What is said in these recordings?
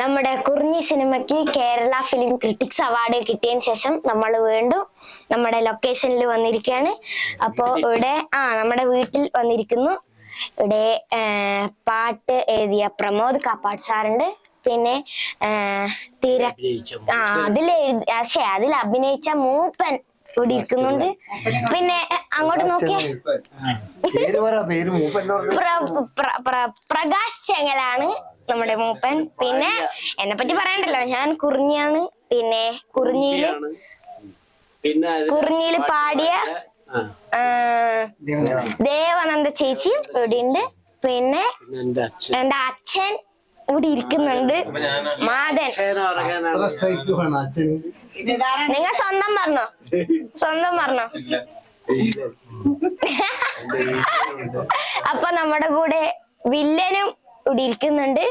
നമ്മുടെ കുറിഞ്ഞി സിനിമയ്ക്ക് Kerala film critics award കിട്ടിയതിന് ശേഷം നമ്മൾ വീണ്ടും നമ്മുടെ ലൊക്കേഷനിൽ വന്നിരിക്കുകയാണ്. അപ്പോൾ ഇവിടെ ആ നമ്മുടെ വീട്ടിൽ വന്നിരിക്കുന്നു. ഇവിടെ പാട്ട് എഴുതിയ പ്രമോദ് കാപ്പാട് സാറുണ്ട്. പിന്നെ തിര ആ അതിൽ എഴുതി പക്ഷേ അതിൽ അഭിനയിച്ച മൂപ്പൻ ഇവിടെ ഇരിക്കുന്നുണ്ട്. പിന്നെ അങ്ങോട്ട് നോക്കിയേ. പ്രകാശ് ചെങ്ങലാണ്. നമ്മുടെ മൂപ്പൻ. പിന്നെ എന്നെ പറ്റി പറയണ്ടല്ലോ ഞാൻ കുറിഞ്ഞിയാണ്. പിന്നെ കുറിഞ്ഞിയിൽ കുറിഞ്ഞിയിൽ പാടിയ ദേവാനന്ദ ചേച്ചി ഇവിടെ ഉണ്ട് പിന്നെ എന്റെ അച്ഛൻ. ഇവിടെ ഇരിക്കുന്നുണ്ട്. മാതൻ. നിങ്ങൾ സ്വന്തം പറഞ്ഞോ? സ്വന്തം പറഞ്ഞോ? അപ്പൊ നമ്മുടെ കൂടെ വില്ലനും ഇരിക്കുന്നുണ്ട്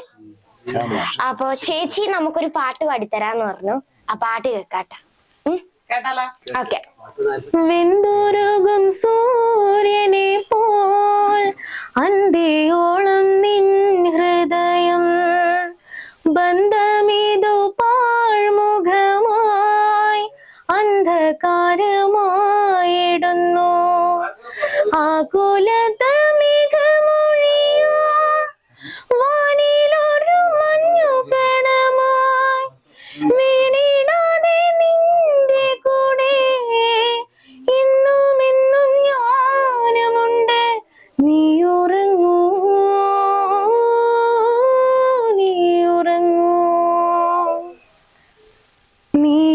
അപ്പൊ ചേച്ചി നമുക്കൊരു പാട്ട് പാടിത്തരാന്ന് പറഞ്ഞു. ആ പാട്ട് കേക്കാട്ട ഓക്കെ. വെന്തുരുകും സൂര്യനെ പോൽ അന്തിയോളം നിൻ ഹൃദയം. ബന്ധമിതു പാഴ്മുഖമായി അന്ധകാരമായിടുന്നു. ആകുലത നീ